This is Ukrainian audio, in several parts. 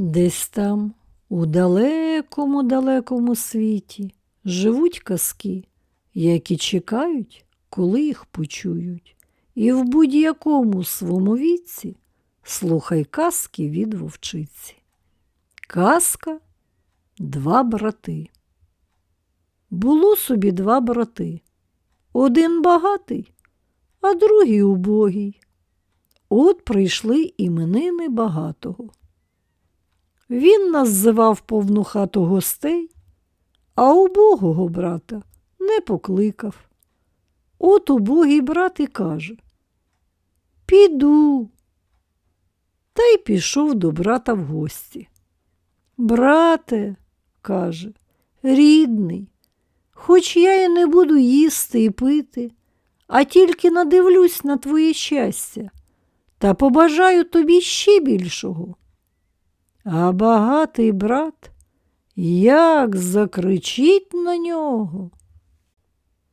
Десь там, у далекому далекому світі, живуть казки, які чекають, коли їх почують. І в будь-якому своєму віці слухай казки від вовчиці. Казка Два брати. Було собі два брати. Один багатий, а другий убогий. От прийшли іменини багатого. Він називав повну хату гостей, а убогого брата не покликав. От убогий брат і каже Піду. Та й пішов до брата в гості. Брате, каже, рідний, хоч я і не буду їсти і пити, а тільки надивлюсь на твоє щастя та побажаю тобі ще більшого. А багатий брат як закричить на нього.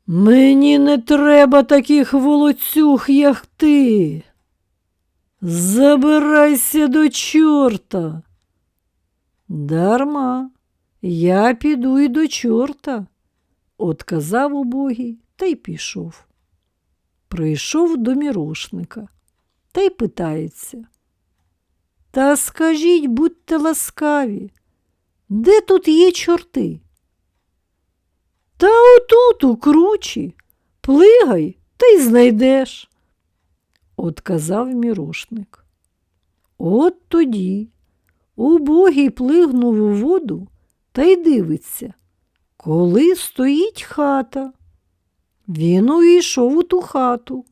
Мені не треба таких волоцюг, як ти. Забирайся до чорта. Дарма, я піду й до чорта, отказав убогий та й пішов. Прийшов до мірошника та й питається. Та скажіть, будьте ласкаві, де тут є чорти? Та отут у кручі, плигай та й знайдеш, отказав мірошник. От тоді убогий плигнув у воду та й дивиться, коли стоїть хата. Він увійшов у ту хату,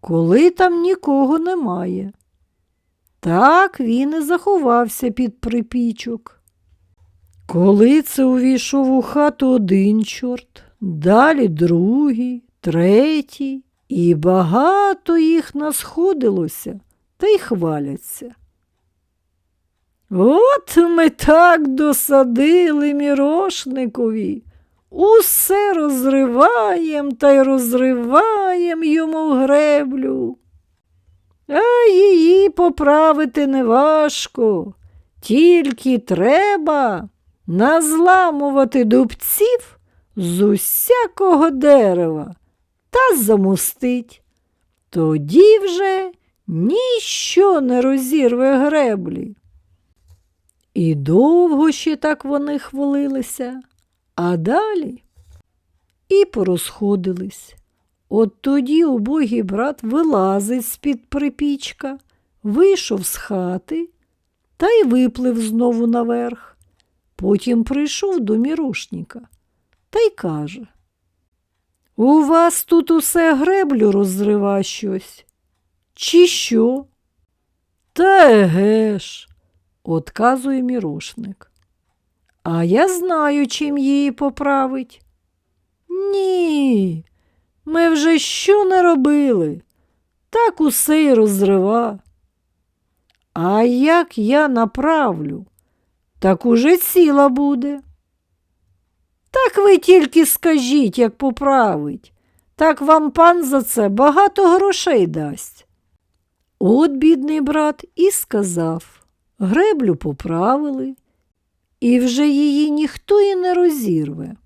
коли там нікого немає. Так він і заховався під припічок. Коли це увійшов у хату один чорт, далі другий, третій, і багато їх насходилося та й хваляться. От ми так досадили мірошникові, усе розриваєм та й розриваєм йому греблю. Поправити неважко, тільки треба назламувати дубців з усякого дерева та замустить. Тоді вже ніщо не розірве греблі. І довго ще так вони хвалилися, а далі і порозходились. От тоді убогий брат вилазить з-під припічка, вийшов з хати та й виплив знову наверх. Потім прийшов до мірошника та й каже У вас тут усе греблю розрива щось? Чи що? Та еге ж, отказує мірошник. А я знаю, чим її поправить. Ні, ми вже що не робили, так усе й розрива. А як я направлю, так уже ціла буде. Так ви тільки скажіть, як поправить, так вам пан за це багато грошей дасть. От бідний брат і сказав, греблю поправили, і вже її ніхто і не розірве.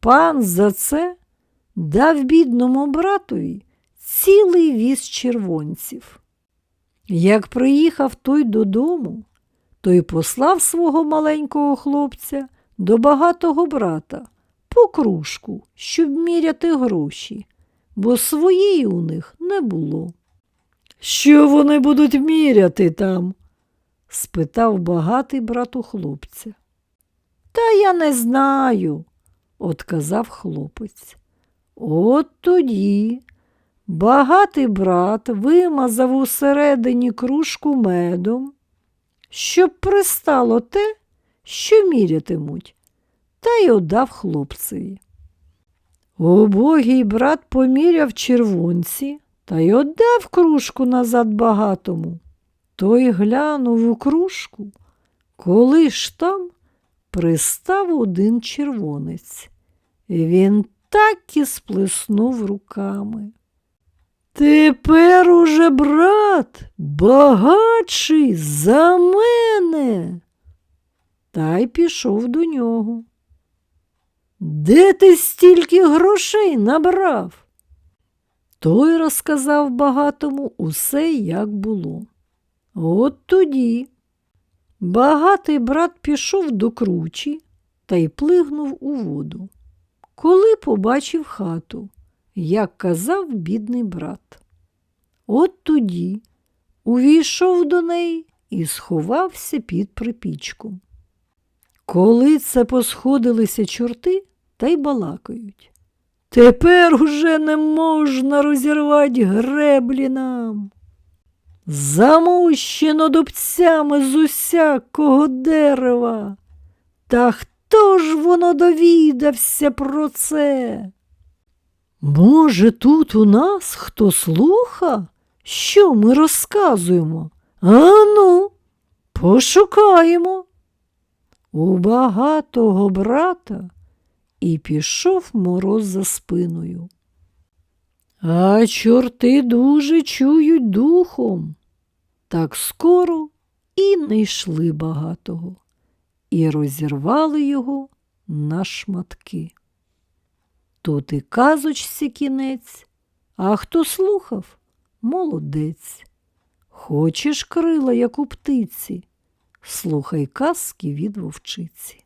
Пан за це дав бідному братові цілий віз червонців. Як приїхав той додому, той послав свого маленького хлопця до багатого брата по кружку, щоб міряти гроші, бо своєї у них не було. Що вони будуть міряти там? спитав багатий брат у хлопця. Та я не знаю, отказав хлопець. От тоді багатий брат вимазав усередині кружку медом, щоб пристало те, що мірятимуть, та й отдав хлопцеві. Убогий брат поміряв червонці та й отдав кружку назад багатому. Той глянув у кружку, коли ж там пристав один червонець. Він так і сплеснув руками. Тепер уже брат багатший за мене. Та й пішов до нього. Де ти стільки грошей набрав? Той розказав багатому усе, як було. От тоді багатий брат пішов до кручі та й плигнув у воду. Коли побачив хату, як казав бідний брат. От тоді увійшов до неї і сховався під припічком. Коли це посходилися чорти та й балакають. Тепер уже не можна розірвати греблі нам. Замущено дубцями з усякого дерева. Та хто ж воно довідався про це? Може, тут у нас хто слуха, що ми розказуємо? Ану, пошукаємо. У багатого брата і пішов мороз за спиною. А чорти дуже чують духом. Так скоро і не йшли багатого, і розірвали його на шматки. Тут і казочці кінець, а хто слухав молодець. Хочеш крила, як у птиці, слухай казки від вовчиці.